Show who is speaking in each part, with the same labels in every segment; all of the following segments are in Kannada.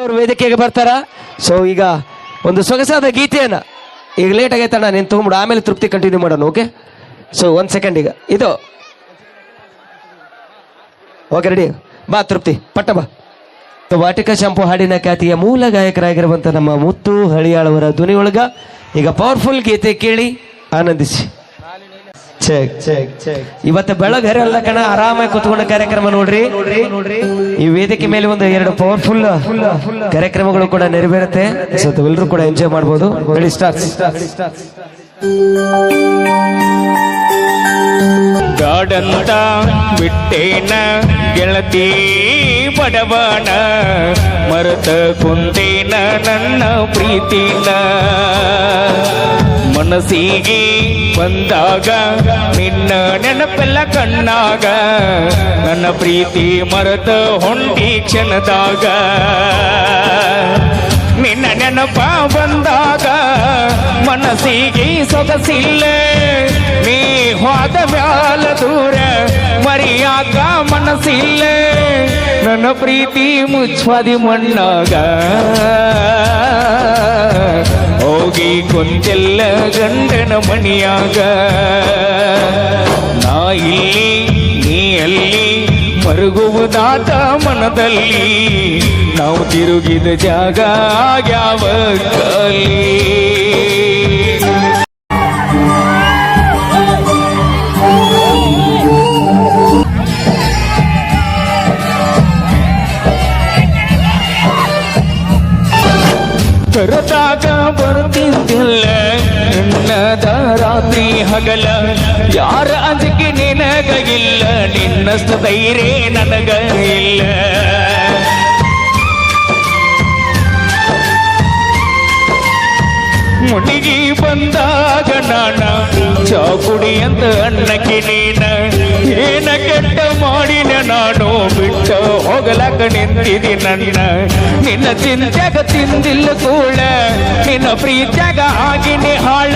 Speaker 1: ಅವರು ವೇದಿಕೆಗೆ ಬರ್ತಾರ? ಸೊ ಈಗ ಒಂದು ಸೊಗಸಾದ ಗೀತೆಯನ್ನ ಈಗ ಲೇಟ್ ಆಗೈತಣ್ಣ ನೀನು ತೊಗೊಂಬಿಡು ಆಮೇಲೆ ತೃಪ್ತಿ ಕಂಟಿನ್ಯೂ ಮಾಡೋಣ ಓಕೆ ಸೊ ಒಂದು ಸೆಕೆಂಡ್ ಈಗ. ಇದು. ಓಕೆ ರೆಡಿ ಬಾ, ತೃಪ್ತಿ. ಪಟ್ಟ ಬಾ. ವಾಟಿಕ ಶಾಂಪು ಹಾಡಿನ ಖ್ಯಾತಿಯ ಮೂಲ ಗಾಯಕರಾಗಿರುವಂಥ ನಮ್ಮ ಮುತ್ತು ಹಳಿಯಾಳವರ ಧ್ವನಿಯೊಳಗ ಈಗ ಪವರ್ಫುಲ್ ಗೀತೆ ಕೇಳಿ ಆನಂದಿಸಿ. ಚೆಕ್ ಚೆಕ್ ಚೆಕ್ ಇವತ್ತು ಬೆಳಗ್ಗೆ ಅಲ್ಲ ಕಣ ಆರಾಮಾಗಿ ಕುತ್ಕೊಂಡ ಕಾರ್ಯಕ್ರಮ ನೋಡ್ರಿ. ಈ ವೇದಿಕೆ ಮೇಲೆ ಒಂದು ಎರಡು ಪವರ್ಫುಲ್ ಕಾರ್ಯಕ್ರಮಗಳು ಕೂಡ ನೆರವೇರುತ್ತೆ. ಸೊ ತಾವೆಲ್ಲರೂ ಕೂಡ ಎಂಜಾಯ್ ಮಾಡಬಹುದು ರೆಡಿ ಸ್ಟಾರ್ಟ್
Speaker 2: ಗಾಡಂತ ಬಿಟ್ಟೇನ ಗೆಳತಿ. ಬಡವನ ಮರತ ಕುಂತೇನ ನನ್ನ ಪ್ರೀತಿನ. ಮನಸ್ಸಿಗೆ ಬಂದಾಗ ನಿನ್ನ ನೆನಪೆಲ್ಲ ಕಣ್ಣಾಗ, ನನ್ನ ಪ್ರೀತಿ ಮರತ ಹೊಂಟಿ ಕ್ಷಣದಾಗ. ನಿನ್ನ ನೆನಪ ಬಂದಾಗ ಮನಸ್ಸಿಗೆ ಸೊಗಸಿಲ್ಲ. ನೀ ಹೋದ ಮ್ಯಾಲ ದೂರ ಮರಿಯಾಕ ಮನಸ್ಸಿಲ್ಲ. ನನ್ನ ಪ್ರೀತಿ ಮುಚ್ವಾದಿ ಮಣ್ಣಾಗ. ಹೋಗಿ ಕೊಂಚೆಲ್ಲ ಗಂಡನ ಮಣಿಯಾಗ. ನಾ ಇಲ್ಲಿ, ನೀ ಅಲ್ಲಿ ಮರುಗುವುದಾದ ಮನದಲ್ಲಿ. ನಾವು ತಿರುಗಿದ ಜಾಗ ಯಾವ ಕಲಿ. ಕರೆದಾಗ ಬರ್ತಿದ್ದಿಲ್ಲ ಹಗಲ ಯಾರ ಅಂಜಿಕೆ ನಿನಗ ಇಲ್ಲ ನಿನ್ನಷ್ಟು ಧೈರ್ಯ ನನಗಿಲ್ಲ ಇಲ್ಲ ಬಂದಾಗ ನಾನು ಚಾಕುಡಿ ಅಂತ ಅನ್ನಕ್ಕೆ ನೀನ ಹೋಗಲಕ ನಿಂತಿದಿ ನನ್ನ. ನಿನ್ನ ಚಿಂತ್ಯಾಗ ತಿಂದಿಲ್ಲ ಕೂಳ. ನಿನ್ನ ಪ್ರೀತ್ಯಾಗ ಆಗಿನಿ ಹಾಳ.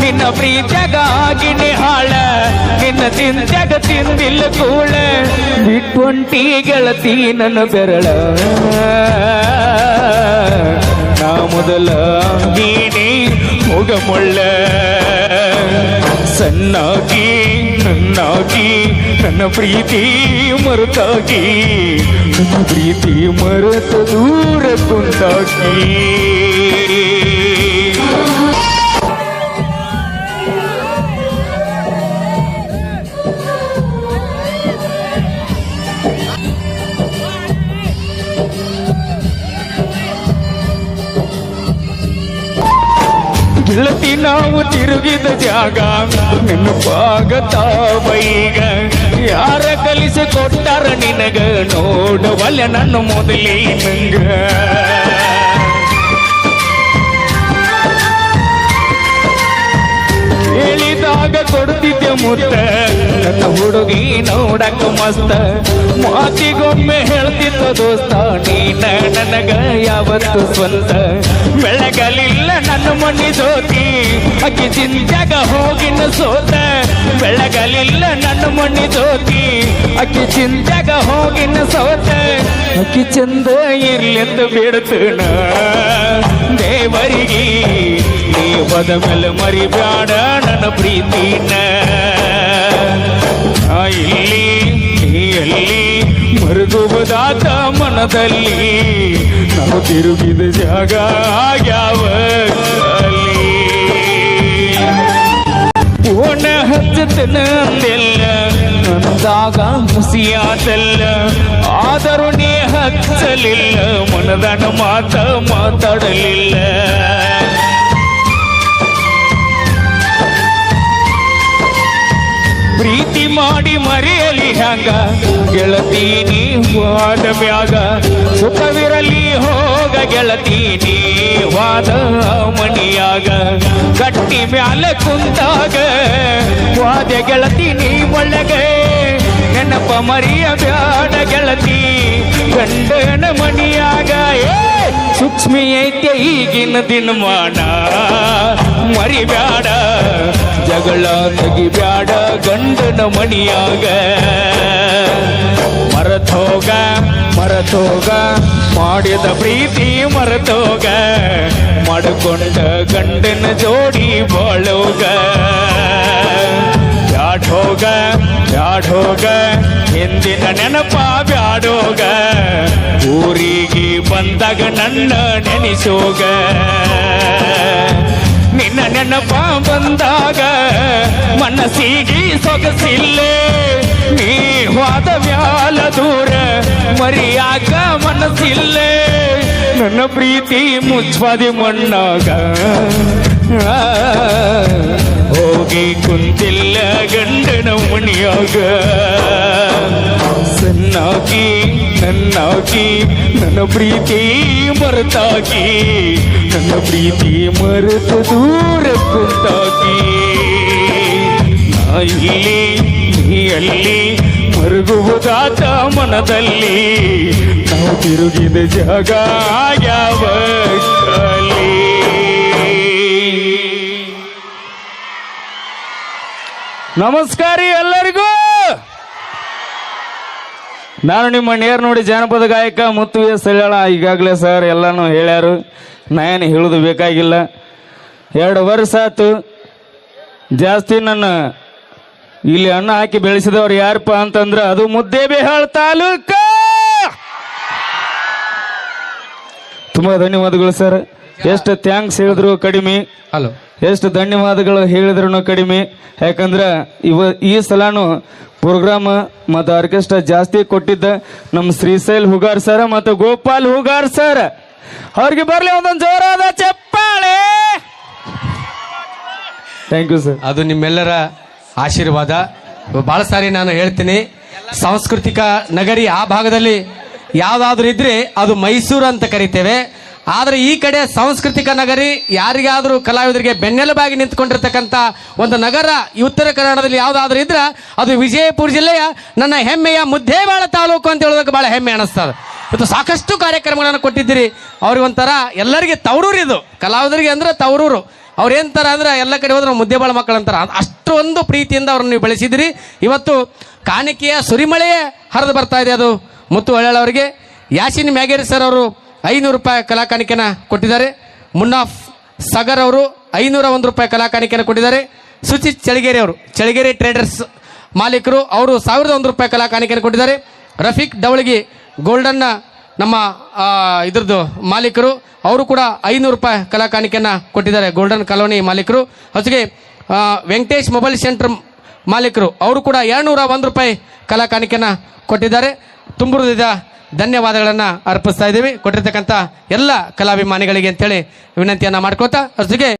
Speaker 2: ನಿನ್ನ ಪ್ರೀತ್ಯಾಗ ಆಗಿನಿ ಹಾಳ. ನಿನ್ನ ಚಿಂತ್ಯಾಗ ತಿಂದಿಲ್ಲ ಕೂಳ. ಬಿಟ್ಟೊಂಟಿ ಗೆಳತಿ ನನ್ನ ಬೆರಳ. ನಾ ಮೊದಲ ನೀನೇ ಹೋಗಮೊಳ್ಳ ಸಣ್ಣಾಗಿ, ನನ್ನಾಗಿ ನನ್ನ ಪ್ರೀತಿ ಮರುತಾಗಿ ನನ್ನ ಪ್ರೀತಿ ಮರೆತ ದೂರ ಕುಂತಾಗಿ ಗೆಳತಿ ನಾವು ತಿರುಗಿದ ಜಾಗ ನೆನಪಾಗತಾವೀಗ ಯಾರ ಕಲಿಸಿ ಕೊಟ್ಟಾರ ನಿನಗ ನೋಡವಲ್ಲ ನನ್ನ ಮೊದಲೇ ನಂಗ ಹೇಳಿದಾಗ ಕೊಡ್ತಿದ್ದೆ ಮುತ್ತ, ನನ್ನ ಹುಡುಗಿ ನೋಡಕ್ಕ ಮಸ್ತ. ಮಾತಿಗೊಮ್ಮೆ ಹೇಳ್ತಿದ್ದ ದೋಸ್ತ, ನೀನ ನನಗ ಯಾವತ್ತು ಸ್ವಂತ. ಬೆಳಗಲಿಲ್ಲ ನನ್ನ ಮಣ್ಣಿ ಜ್ಯೋತಿ. ಅಕ್ಕಿ ಚಿಂತ್ಯಾಗ ಹೋಗಿನ ಸೋತ. ಬೆಳಗಲಿಲ್ಲ ನನ್ನ ಮಣ್ಣಿ ಜ್ಯೋತಿ. ಅಕ್ಕಿ ಚಿಂತ್ಯಾಗ ಹೋಗಿನ ಸೋತ. ಅಕ್ಕಿ ಚಂದ ಇರ್ಲೆಂದು ಬಿಡ್ತನ ದೇವರಿಗೆ ಬದ ಮೇಲೆ ಮರಿಬ್ಯಾಡ ನನ್ನ ಪ್ರೀತಿನ. ಇಲ್ಲಿ ನೀ ಮರುಗುವುದಾದ ಮನದಲ್ಲಿ. ನಾವು ತಿರುಗಿದ ಜಾಗ ಯಾವ ಓಣ ಹಚ್ಚತನ ನಂದಾಗ ಹುಸಿಯಾದಲ್ಲ ಆದರೂ ನೀ ಹಚ್ಚಲಿಲ್ಲ, ಮನದನ ಮಾತ ಮಾತಾಡಲಿಲ್ಲ. ಪ್ರೀತಿ ಮಾಡಿ ಮರೆಯಲಿ ಹಂಗ ಗೆಳತೀನಿ ವಾದ ಮ್ಯಾಗ ಸುಖವಿರಲಿ ಹೋಗ ಗೆಳತೀನಿ ವಾದ ಮಣಿಯಾಗ. ಕಟ್ಟಿ ಮ್ಯಾಲ ಕುಂತಾಗ ವಾದ ಗೆಳತಿ ನೀ ಒಳಗ ನೆನಪ ಮರಿಯ ಬ್ಯಾಡ ಗೆಳತಿ, ಗಂಡನ ಮಣಿಯಾಗ. ಏ ಸುಖ ಲಕ್ಷ್ಮಿ ಐತೆ ಈಗಿನ ದಿನಮಾನ ಮರಿಬ್ಯಾಡ, ಜಗಳ ತೆಗಿಬ್ಯಾಡ ಗಂಡನ ಮಣಿಯಾಗ. ಮರತೋಗ ಮರತೋಗ ಮಾಡಿದ ಪ್ರೀತಿ ಮರತೋಗ ಮಾಡಿಕೊಂಡ ಗಂಡನ ಜೋಡಿ ಬಾಳೋಗ. ಬ್ಯಾಡೋಗ ಬ್ಯಾಡೋಗ ಎಂದಿನ ನೆನಪ ಬ್ಯಾಡೋಗ. ಊರಿಗೆ ಬಂದಾಗ ನನ್ನ ನೆನೆಸೋಗ. ನಿನ್ನ ನೆನಪ ಬಂದಾಗ ಮನಸ್ಸಿಗೆ ಸೊಗಸಿಲ್ಲೇ. ನೀ ಹೋದ ವ್ಯಾಲ ದೂರ ಮರಿಯಾಕ ಮನಸ್ಸಿಲ್ಲೇ. ನನ್ನ ಪ್ರೀತಿ ಮುಚ್ವಾದಿ ಮಣ್ಣಾಗ. ಹೋಗಿ ಕುಂತಿಲ್ಲ ಗಂಡನ ಮಣಿಯಾಗ. ಸಣ್ಣಾಗಿ ನನ್ನಾಗಿ ನನ್ನ ಪ್ರೀತಿ ಮರೆತಾಗಿ ನನ್ನ ಪ್ರೀತಿ ಮರೆತ ದೂರ ಕುಂತಾಕಿ ನಾ ಇಲ್ಲಿ ನೀ ಅಲ್ಲಿ ಮರುಗುವುದಾತ ಮನದಲ್ಲಿ, ನಾವು ತಿರುಗಿದ ಜಾಗ ಯಾವ? ನಮಸ್ಕಾರ ಎಲ್ಲರಿಗೂ ನಾನು ನಿಮ್ಮ ನೇರ್ ನೋಡಿ ಜಾನಪದ ಗಾಯಕ ಮುತ್ತು ಎಸ್ ಹೇಳ ಈಗಾಗಲೇ ಸರ್ ಎಲ್ಲಾನು ಹೇಳ್ಯಾರು. ನಾನು ಹೇಳೋದು ಬೇಕಾಗಿಲ್ಲ. ಎರಡು ವರ್ಷ ಆತು ಜಾಸ್ತಿ ನನ್ನ ಇಲ್ಲಿ ಅನ್ನ ಹಾಕಿ ಬೆಳೆಸಿದವ್ರು ಯಾರಪ್ಪ ಅಂತಂದ್ರೆ ಅದು ಮುದ್ದೆ ಬೇಹಾಳ್ ತಾಲೂಕ! ತುಂಬಾ ಧನ್ಯವಾದಗಳು ಸರ್. ಎಷ್ಟು ಥ್ಯಾಂಕ್ಸ್ ಹೇಳಿದ್ರು ಕಡಿಮೆ.
Speaker 1: ಹಲೋ
Speaker 2: ಎಷ್ಟು ಧನ್ಯವಾದಗಳು ಹೇಳಿದ್ರು ಕಡಿಮೆ. ಯಾಕಂದ್ರೆ ಇವ ಈ ಸಲಾನು ಪ್ರೋಗ್ರಾಮ್ ಮತ್ತು ಆರ್ಕೆಸ್ಟ್ರಾ ಜಾಸ್ತಿ ಕೊಟ್ಟಿದ್ದ ನಮ್ಮ ಶ್ರೀಶೈಲ್ ಹುಗಾರ್ ಸರ್ ಮತ್ತು ಗೋಪಾಲ್ ಹುಗಾರ್ ಸರ್. ಅವ್ರಿಗೆ ಬರಲಿ ಒಂದೊಂದು ಜೋರಾದ ಚಪ್ಪಾಳೆ. ಥ್ಯಾಂಕ್ ಯು ಸರ್
Speaker 1: ಅದು ನಿಮ್ಮೆಲ್ಲರ ಆಶೀರ್ವಾದ. ಬಹಳ ಸಾರಿ ನಾನು ಹೇಳ್ತೀನಿ, ಸಾಂಸ್ಕೃತಿಕ ನಗರಿ ಆ ಭಾಗದಲ್ಲಿ ಯಾವುದಾದ್ರೂ ಇದ್ರೆ ಅದು ಮೈಸೂರು ಅಂತ ಕರಿತೇವೆ. ಆದ್ರೆ ಈ ಕಡೆ ಸಾಂಸ್ಕೃತಿಕ ನಗರಿ ಯಾರಿಗಾದರೂ ಕಲಾವಿದರಿಗೆ ಬೆನ್ನೆಲುಬಾಗಿ ನಿಂತ್ಕೊಂಡಿರ್ತಕ್ಕಂಥ ಒಂದು ನಗರ ಈ ಉತ್ತರ ಕನ್ನಡದಲ್ಲಿ ಯಾವುದಾದ್ರೂ ಇದ್ರೆ ಅದು ವಿಜಯಪುರ ಜಿಲ್ಲೆಯ ನನ್ನ ಹೆಮ್ಮೆಯ ಮುದ್ದೇವಾಳ ತಾಲೂಕು ಅಂತ ಹೇಳೋದಕ್ಕೆ ಬಹಳ ಹೆಮ್ಮೆ ಅನಿಸ್ತದೆ. ಇವತ್ತು ಸಾಕಷ್ಟು ಕಾರ್ಯಕ್ರಮಗಳನ್ನು ಕೊಟ್ಟಿದ್ದೀರಿ. ಅವ್ರಿಗೆ ಒಂಥರ ಎಲ್ಲರಿಗೆ ತವರೂರು ಇದು. ಕಲಾವಿದರಿಗೆ ಅಂದ್ರೆ ತವರೂರು. ಅವ್ರು ತರ ಅಂದ್ರೆ ಎಲ್ಲ ಕಡೆ ಹೋದ್ರೆ ಮುದ್ದೇಬಾಳ ಮುದ್ದೆಬಾಳ ಮಕ್ಕಳು ಅಂತಾರೆ. ಅಷ್ಟೊಂದು ಪ್ರೀತಿಯಿಂದ ಅವ್ರನ್ನ ನೀವು ಬೆಳೆಸಿದಿರಿ. ಇವತ್ತು ಕಾಣಿಕೆಯ ಸುರಿಮಳೆಯೇ ಹರಿದು ಬರ್ತಾ ಇದೆ ಅದು. ಮುತ್ತು ಒಳ್ಳೆಯವರಿಗೆ. ಯಾಸಿನ್ ಮ್ಯಾಗೇರಿ ಸರ್ ಅವರು ಐನೂರು ರೂಪಾಯಿ ಕಲಾಕಾಣಿಕೆನ ಕೊಟ್ಟಿದ್ದಾರೆ. ಮುನ್ನಾಫ್ ಸಾಗರ್ ಅವರು ಐನೂರ ಒಂದು ರೂಪಾಯಿ ಕಲಾಕಾನಿಕೆಯನ್ನು ಕೊಟ್ಟಿದ್ದಾರೆ. ಸುಚಿತ್ ಚಳಿಗೇರಿ ಅವರು, ಚಳಿಗೇರಿ ಟ್ರೇಡರ್ಸ್ ಮಾಲೀಕರು ಅವರು ಸಾವಿರದ ಒಂದು ರೂಪಾಯಿ ಕಲಾಕಾನಿಕೆಯನ್ನು ಕೊಟ್ಟಿದ್ದಾರೆ. ರಫೀಕ್ ಡವಳಗಿ, ಗೋಲ್ಡನ್ನ ನಮ್ಮ ಇದ್ರದ್ದು ಮಾಲೀಕರು, ಅವರು ಕೂಡ ಐನೂರು ರೂಪಾಯಿ ಕಲಾಕಾನಿಕೆಯನ್ನು ಕೊಟ್ಟಿದ್ದಾರೆ. ಗೋಲ್ಡನ್ ಕಾಲೋನಿ ಮಾಲೀಕರು. ಹೊಸಗೆ ವೆಂಕಟೇಶ್ ಮೊಬೈಲ್ ಸೆಂಟರ್ ಮಾಲೀಕರು, ಅವರು ಕೂಡ ಎರಡ್ನೂರ ಒಂದು ರೂಪಾಯಿ ಕಲಾಕಾನಿಕೆಯನ್ನು ಕೊಟ್ಟಿದ್ದಾರೆ. ತುಂಬುರುದಿದ ಧನ್ಯವಾದಗಳನ್ನು ಅರ್ಪಿಸ್ತಾ ಇದ್ದೀವಿ. ಕೊಟ್ಟಿರ್ತಕ್ಕಂಥ ಎಲ್ಲ ಕಲಾಭಿಮಾನಿಗಳಿಗೆ ಅಂತೇಳಿ ವಿನಂತಿಯನ್ನು ಮಾಡ್ಕೋತಾ ಹೊಸಗೆ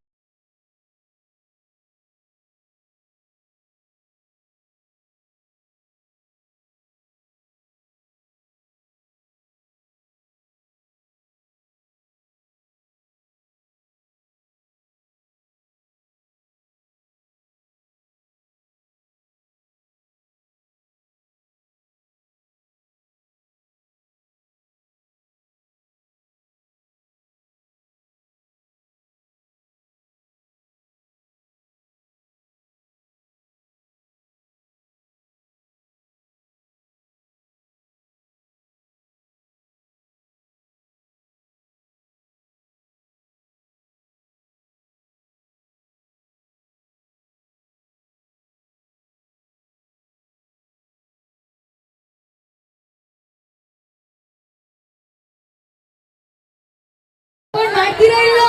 Speaker 3: ಸಪೋರ್ಟ್ ಮಾಡ್ತೀರಾ ಇಲ್ಲ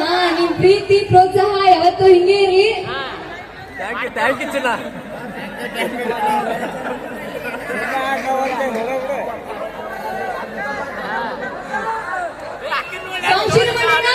Speaker 3: ಹಾ ನಿಮ್ ಪ್ರೀತಿ ಪ್ರೋತ್ಸಾಹ ಯಾವತ್ತೂ ಹಿಂಗೆ ಇರ್ಲಿ ಚಿನ್ನ. ಶುರು ಮಾಡೋಣ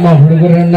Speaker 1: ಎಲ್ಲ ನಮ್ಮ ಹುಡುಗರನ್ನ